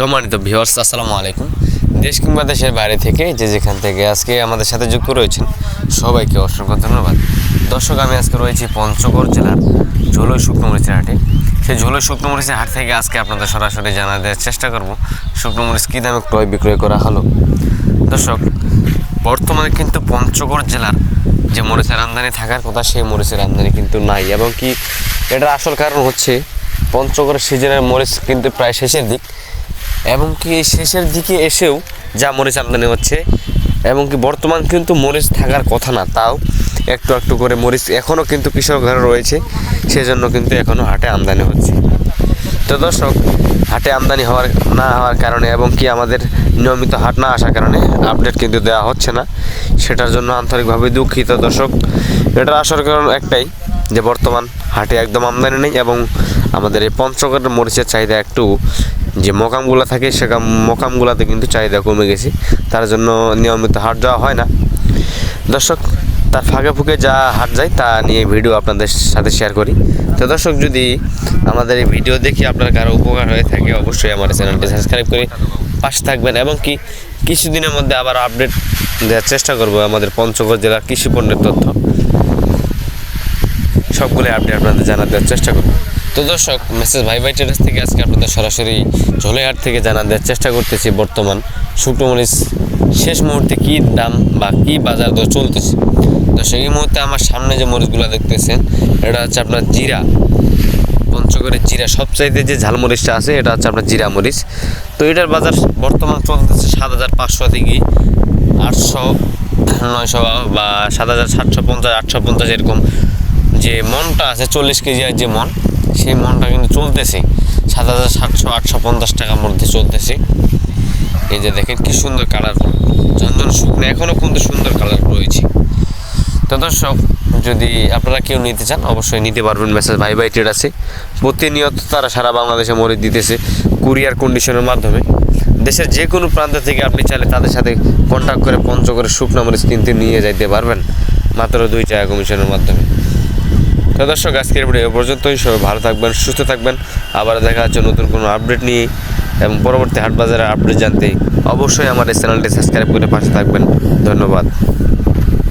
সম্মানিত ভিউয়ার্স, আসসালামু আলাইকুম। দেশ কিংবা দেশের বাইরে থেকে যে যেখান থেকে আজকে আমাদের সাথে যুক্ত রয়েছেন, সবাইকে অসংখ্য ধন্যবাদ। দর্শক, আমি আজকে রয়েছি পঞ্চগড় জেলার ঝোলই শুকনো মরিচের হাটে। সেই ঝোলই শুকনো মরিচের হাট থেকে আজকে আপনাদের সরাসরি জানা দেওয়ার চেষ্টা করব। শুকনো মরিচ কী দামে ক্রয় বিক্রয় করা হলো? দর্শক, বর্তমানে কিন্তু পঞ্চগড় জেলার যে মরিচের আমদানি থাকার কথা, সেই মরিচের আমদানি কিন্তু নাই। এবং কি এটার আসল কারণ হচ্ছে, পঞ্চগড়ের সিজনের মরিচ কিন্তু প্রায় শেষের দিক। এবং কি শেষের দিকে এসেও যা মরিচ আমদানি হচ্ছে, এবং কি বর্তমান কিন্তু মরিচ থাকার কথা না, তাও একটু একটু করে মরিচ এখনও কিন্তু কৃষক ঘরে রয়েছে, সেজন্য কিন্তু এখনও হাটে আমদানি হচ্ছে। তো দর্শক, হাটে আমদানি হওয়ার, না হওয়ার কারণে এবং কি আমাদের নিয়মিত হাট না আসার কারণে আপডেট কিন্তু দেওয়া হচ্ছে না, সেটার জন্য আন্তরিকভাবে দুঃখিত দর্শক। এটার আসার কারণ একটাই, যে বর্তমান হাটে একদম আমদানি নেই এবং আমাদের এই পঞ্চগড়ের মরিচের চাহিদা একটু যে মকামগুলো থাকে সে মকামগুলোতে কিন্তু চাহিদা কমে গেছে। তার জন্য নিয়মিত হাট যাওয়া হয় না। দর্শক, তার ফাঁকে ফুঁকে যা হাট যায় তা নিয়ে ভিডিও আপনাদের সাথে শেয়ার করি। তো দর্শক, যদি আমাদের এই ভিডিও দেখে আপনার কারও উপকার হয়ে থাকে, অবশ্যই আমার চ্যানেলটি সাবস্ক্রাইব করে পাশে থাকবেন এবং কি কিছুদিনের মধ্যে আবার আপডেট দেওয়ার চেষ্টা করব আমাদের পঞ্চগড় জেলার কৃষি পণ্যের তথ্য। সবগুলো আপডেট আপনাদের জানা দেওয়ার চেষ্টা করব। তো দর্শক মেসেজ ভাই ভাই টেরাস থেকে আজকে আপনাদের সরাসরি ঝোলেহাট থেকে জানা দেওয়ার চেষ্টা করতেছি বর্তমান শুকনো মরিচ শেষ মুহূর্তে কী দাম বা কী বাজার দর চলতেছে। তো সেই মুহূর্তে আমার সামনে যে মরিচগুলো দেখতেছেন, এটা হচ্ছে আপনার জিরা। পঞ্চগড়ের জিরা, সবচাইতে যে ঝালমরিচটা আছে, এটা হচ্ছে আপনার জিরা মরিচ। তো এটার বাজার বর্তমান চলতেছে সাত হাজার পাঁচশো থেকে আটশো, নয়শো বা সাত হাজার সাতশো পঞ্চাশ, আটশো পঞ্চাশ এরকম যে মনটা আছে, চল্লিশ কেজি আর যে মন। সেই মনটা কিন্তু চলতেছে। সাত হাজার সাতশো, আটশো পঞ্চাশ টাকার মধ্যে চলতেছে। এই যে দেখেন কি সুন্দর কালার চন্দন শুকনো এখনও কিন্তু সুন্দর কালার রয়েছে। তো দর্শক, যদি আপনারা কেউ নিতে চান, অবশ্যই নিতে পারবেন মেসেজ ভাই ভাই ট্রেড আছে। প্রতিনিয়ত তারা সারা বাংলাদেশে মরে দিতেছে কুরিয়ার কন্ডিশনের মাধ্যমে। দেশের যে কোনো প্রান্ত থেকে আপনি চাইলে তাদের সাথে কন্ট্যাক্ট করে পঞ্চগড়ে শুকনো মরিচ কিনতে নিয়ে যাইতে পারবেন। মাত্র দুই টাকা কমিশনের মাধ্যমে। তো দর্শক, আজকের ভিডিও পর্যন্তই। সবাই ভালো থাকবেন, সুস্থ থাকবেন। আবার দেখা হচ্ছে নতুন কোনো আপডেট নিয়ে এবং পরবর্তী হাট বাজারের আপডেট জানতে অবশ্যই আমার এই চ্যানেলটি সাবস্ক্রাইব করে পাশে থাকবেন। ধন্যবাদ।